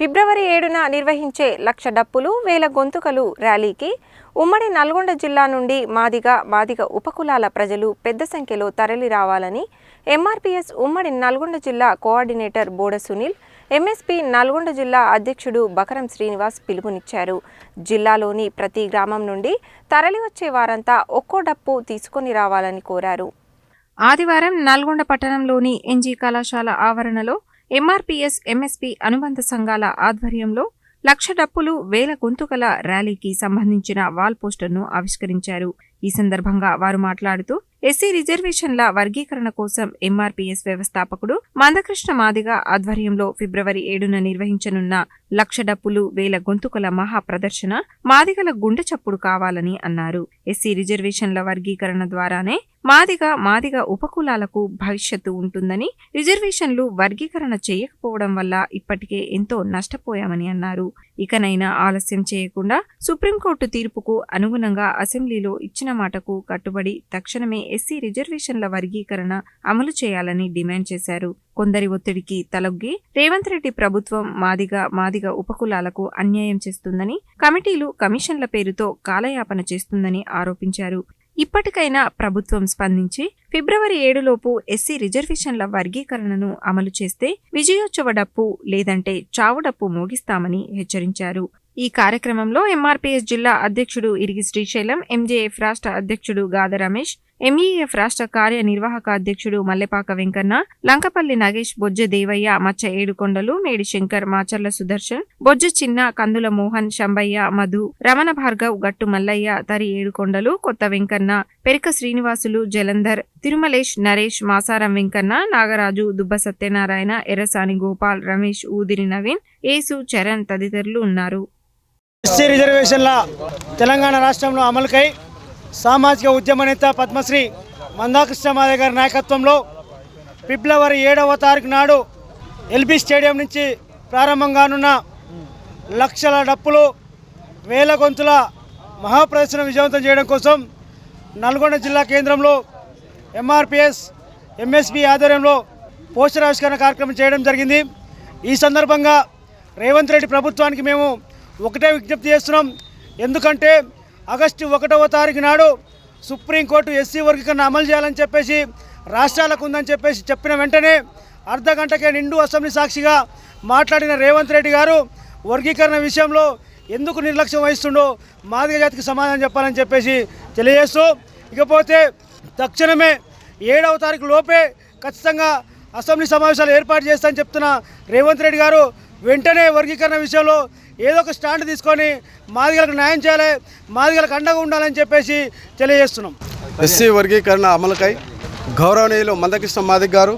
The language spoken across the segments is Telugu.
ఫిబ్రవరి ఏడున నిర్వహించే లక్ష డప్పులు వేల గొంతుకలు ర్యాలీకి ఉమ్మడి నల్గొండ జిల్లా నుండి మాదిగ మాదిగ ఉపకులాల ప్రజలు పెద్ద సంఖ్యలో తరలి రావాలని ఎంఆర్పిఎస్ ఉమ్మడి నల్గొండ జిల్లా కోఆర్డినేటర్ బోడ సునీల్ ఎంఎస్పి నల్గొండ జిల్లా అధ్యక్షుడు బకరం శ్రీనివాస్ పిలుపునిచ్చారు. జిల్లాలోని ప్రతి గ్రామం నుండి తరలివచ్చే వారంతా ఒక్కో డప్పు తీసుకొని రావాలని కోరారు. ఆదివారం నల్గొండ పట్టణంలోని ఎన్జీ కళాశాల ఆవరణలో ఎంఆర్పీఎస్ ఎంఎస్పీ అనుబంధ సంఘాల ఆధ్వర్యంలో లక్ష డప్పులు వేల గొంతుకల ర్యాలీకి సంబంధించిన వాల్ పోస్టర్ను ఆవిష్కరించారు. ఈ సందర్భంగా వారు మాట్లాడుతూ ఎస్సీ రిజర్వేషన్ల వర్గీకరణ కోసం ఎంఆర్పీఎస్ వ్యవస్థాపకుడు మందకృష్ణ మాదిగ ఆధ్వర్యంలో ఫిబ్రవరి ఏడున నిర్వహించనున్న లక్ష డప్పులు వేల గొంతుకల మహా ప్రదర్శన మాదిగల గుండె చప్పుడు కావాలని అన్నారు. ఎస్సీ రిజర్వేషన్ల వర్గీకరణ ద్వారానే మాదిగ మాదిగ ఉపకులాలకు భవిష్యత్తు ఉంటుందని రిజర్వేషన్లు వర్గీకరణ చేయకపోవడం వల్ల ఇప్పటికే ఎంతో నష్టపోయామని అన్నారు. ఇకనైనా ఆలస్యం చేయకుండా సుప్రీంకోర్టు తీర్పుకు అనుగుణంగా అసెంబ్లీలో ఇచ్చిన మాటకు కట్టుబడి తక్షణమే ఎస్సీ రిజర్వేషన్ల వర్గీకరణ అమలు చేయాలని డిమాండ్ చేశారు. కొందరి ఒత్తిడికి తలొగ్గి రేవంత్ రెడ్డి ప్రభుత్వం మాదిగ మాదిగ ఉపకులాలకు అన్యాయం చేస్తుందని కమిటీలు కమిషన్ల పేరుతో కాలయాపన చేస్తుందని ఆరోపించారు. ఇప్పటికైనా ప్రభుత్వం స్పందించి ఫిబ్రవరి ఏడులోపు ఎస్సీ రిజర్వేషన్ల వర్గీకరణను అమలు చేస్తే విజయోత్సవ డప్పు లేదంటే చావు డప్పు మోగిస్తామని హెచ్చరించారు. ఈ కార్యక్రమంలో ఎంఆర్పీఎస్ జిల్లా అధ్యక్షుడు ఇరిగి శ్రీశైలం ఎంజేఎఫ్ రాష్ట్ర అధ్యక్షుడు గాద రమేష్ ఎంఈఎఫ్ రాష్ట్ర కార్యనిర్వాహక అధ్యక్షుడు మల్లెపాక వెంకన్న లంకపల్లి నగేష్ బొజ్జ దేవయ్య మచ్చ ఏడుకొండలు మేడి శంకర్ మాచర్ల సుదర్శన్ బొజ్జ చిన్న కందుల మోహన్ శంబయ్య మధు రమణ భార్గవ్ గట్టు మల్లయ్య తరి ఏడుకొండలు కొత్త వెంకన్న పెరిక శ్రీనివాసులు జలంధర్ తిరుమలేష్ నరేష్ మాసారం వెంకన్న నాగరాజు దుబ్బ సత్యనారాయణ ఎర్రసాని గోపాల్ రమేష్ ఊదిరి నవీన్ ఏసు చరణ్ తదితరులు ఉన్నారు. ఎస్సీ రిజర్వేషన్ల తెలంగాణ రాష్ట్రంలో అమలుకై సామాజిక ఉద్యమ నేత పద్మశ్రీ మందాకృష్ణ మాదే గారి నాయకత్వంలో ఫిబ్రవరి ఏడవ తారీఖు నాడు ఎల్బీ స్టేడియం నుంచి ప్రారంభం కానున్న లక్షల డప్పులు వేల గొంతుల మహాప్రదర్శన విజయవంతం చేయడం కోసం నల్గొండ జిల్లా కేంద్రంలో ఎంఆర్పిఎస్ ఎంఎస్పి ఆధ్వర్యంలో పోస్టర్ ఆవిష్కరణ కార్యక్రమం చేయడం జరిగింది. ఈ సందర్భంగా రేవంత్ రెడ్డి ప్రభుత్వానికి మేము ఒకటే విజ్ఞప్తి చేస్తున్నాం. ఎందుకంటే ఆగస్టు ఒకటవ తారీఖు నాడు సుప్రీంకోర్టు ఎస్సీ వర్గీకరణ అమలు చేయాలని చెప్పేసి రాష్ట్రాలకు ఉందని చెప్పేసి చెప్పిన వెంటనే అర్ధ గంటకే నిండు అసెంబ్లీ సాక్షిగా మాట్లాడిన రేవంత్ రెడ్డి గారు వర్గీకరణ విషయంలో ఎందుకు నిర్లక్ష్యం వహిస్తుండో మాదిగ జాతికి సమాధానం చెప్పాలని చెప్పేసి తెలియజేస్తూ ఇకపోతే తక్షణమే ఏడవ తారీఖు లోపే ఖచ్చితంగా అసెంబ్లీ సమావేశాలు ఏర్పాటు చేస్తానని చెప్తున్న రేవంత్ రెడ్డి గారు వెంటనే వర్గీకరణ విషయంలో ఏదో ఒక స్టాండ్ తీసుకొని మాదిగలకు న్యాయం చేయాలి మాదిగలకు అండగా ఉండాలని చెప్పేసి తెలియజేస్తున్నాం. ఎస్సీ వర్గీకరణ అమలుకై గౌరవనీయులు మందకృష్ణ మాదిక్ గారు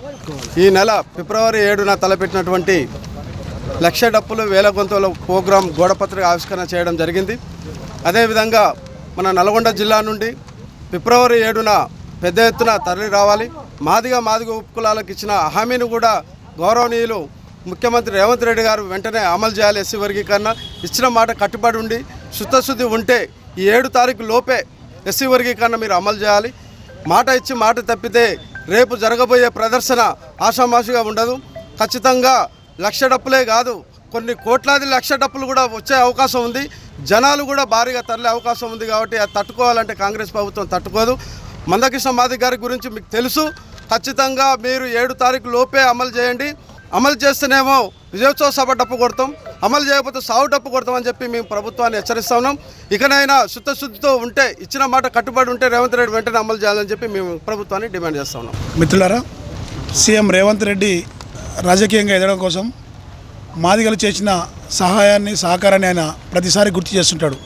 ఈ నెల ఫిబ్రవరి ఏడున తలపెట్టినటువంటి లక్ష డప్పులు వేల గొంతుల ప్రోగ్రాం గోడపత్రిక ఆవిష్కరణ చేయడం జరిగింది. అదేవిధంగా మన నల్గొండ జిల్లా నుండి ఫిబ్రవరి ఏడున పెద్ద ఎత్తున తరలి రావాలి. మాదిగా మాదిగ ఉపకులాలకు ఇచ్చిన హామీని కూడా గౌరవనీయులు ముఖ్యమంత్రి రేవంత్ రెడ్డి గారు వెంటనే అమలు చేయాలి ఎస్సీ వర్గీకరణ. ఇచ్చిన మాట కట్టుబడి ఉండి శుద్ధశుద్ధి ఉంటే ఈ ఏడు తారీఖు లోపే ఎస్సీ వర్గీకరణ మీరు అమలు చేయాలి. మాట ఇచ్చి మాట తప్పితే రేపు జరగబోయే ప్రదర్శన ఆషామాషిగా ఉండదు. ఖచ్చితంగా లక్ష డప్పులే కాదు కొన్ని కోట్లాది లక్ష డప్పులు కూడా వచ్చే అవకాశం ఉంది. జనాలు కూడా భారీగా తరలే అవకాశం ఉంది కాబట్టి అది తట్టుకోవాలంటే కాంగ్రెస్ ప్రభుత్వం తట్టుకోదు. మందకృష్ణ మాదిక్ గారి గురించి మీకు తెలుసు. ఖచ్చితంగా మీరు ఏడు తారీఖు లోపే అమలు చేయండి. అమలు చేస్తేనేమో విజయోత్సవ సభ డప్పు కొడతాం అమలు చేయకపోతే సాగు డప్పు కొడతామని చెప్పి మేము ప్రభుత్వాన్ని హెచ్చరిస్తా ఉన్నాం. ఇకనైనా శుద్ధశుద్ధితో ఉంటే ఇచ్చిన మాట కట్టుబడి ఉంటే రేవంత్ రెడ్డి వెంటనే అమలు చేయాలని చెప్పి మేము ప్రభుత్వాన్ని డిమాండ్ చేస్తా ఉన్నాం. మిత్రులారా సీఎం రేవంత్ రెడ్డి రాజకీయంగా ఎదగడం కోసం మాదిగలు చేసిన సహాయాన్ని సహకారాన్ని ఆయన ప్రతిసారి గుర్తు చేస్తుంటాడు.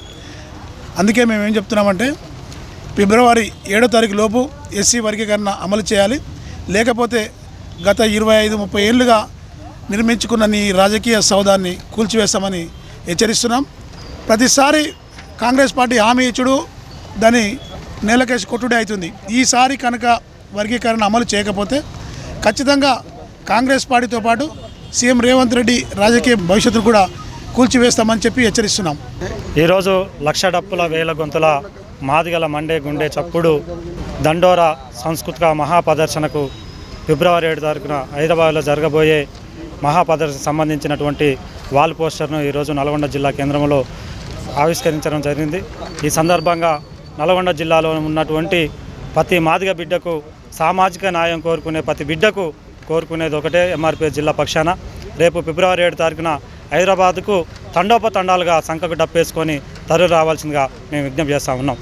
అందుకే మేము ఏం చెప్తున్నామంటే ఫిబ్రవరి ఏడో తారీఖు లోపు ఎస్సీ వర్గీకరణ అమలు చేయాలి. లేకపోతే గత ఇరవై ఐదు ముప్పై ఏళ్ళుగా నిర్మించుకున్న నీ రాజకీయ సౌదాన్ని కూల్చివేస్తామని హెచ్చరిస్తున్నాం. ప్రతిసారి కాంగ్రెస్ పార్టీ హామీ ఇచ్చుడు దాన్ని నేలకేసి కొట్టుడే అవుతుంది. ఈసారి కనుక వర్గీకరణ అమలు చేయకపోతే ఖచ్చితంగా కాంగ్రెస్ పార్టీతో పాటు సీఎం రేవంత్ రెడ్డి రాజకీయ భవిష్యత్తును కూడా కూల్చివేస్తామని చెప్పి హెచ్చరిస్తున్నాం. ఈరోజు లక్ష డప్పుల వేల గొంతుల మాదిగల మండే గుండె చప్పుడు దండోరా సంస్కృతిక మహాప్రదర్శనకు ఫిబ్రవరి ఏడు తారీఖున హైదరాబాద్లో జరగబోయే మహాపదర్శి సంబంధించినటువంటి వాల్ పోస్టర్ను ఈరోజు నల్గొండ జిల్లా కేంద్రంలో ఆవిష్కరించడం జరిగింది. ఈ సందర్భంగా నల్గొండ జిల్లాలో ఉన్నటువంటి ప్రతి మాదిగ బిడ్డకు సామాజిక న్యాయం కోరుకునే ప్రతి బిడ్డకు కోరుకునేది ఒకటే ఎంఆర్పీఎస్ జిల్లా పక్షాన. రేపు ఫిబ్రవరి ఏడు తారీఖున హైదరాబాద్కు తండోపతండాలుగా సంఖకు డప్పేసుకొని తరలి రావాల్సిందిగా మేము విజ్ఞప్తి చేస్తా ఉన్నాం.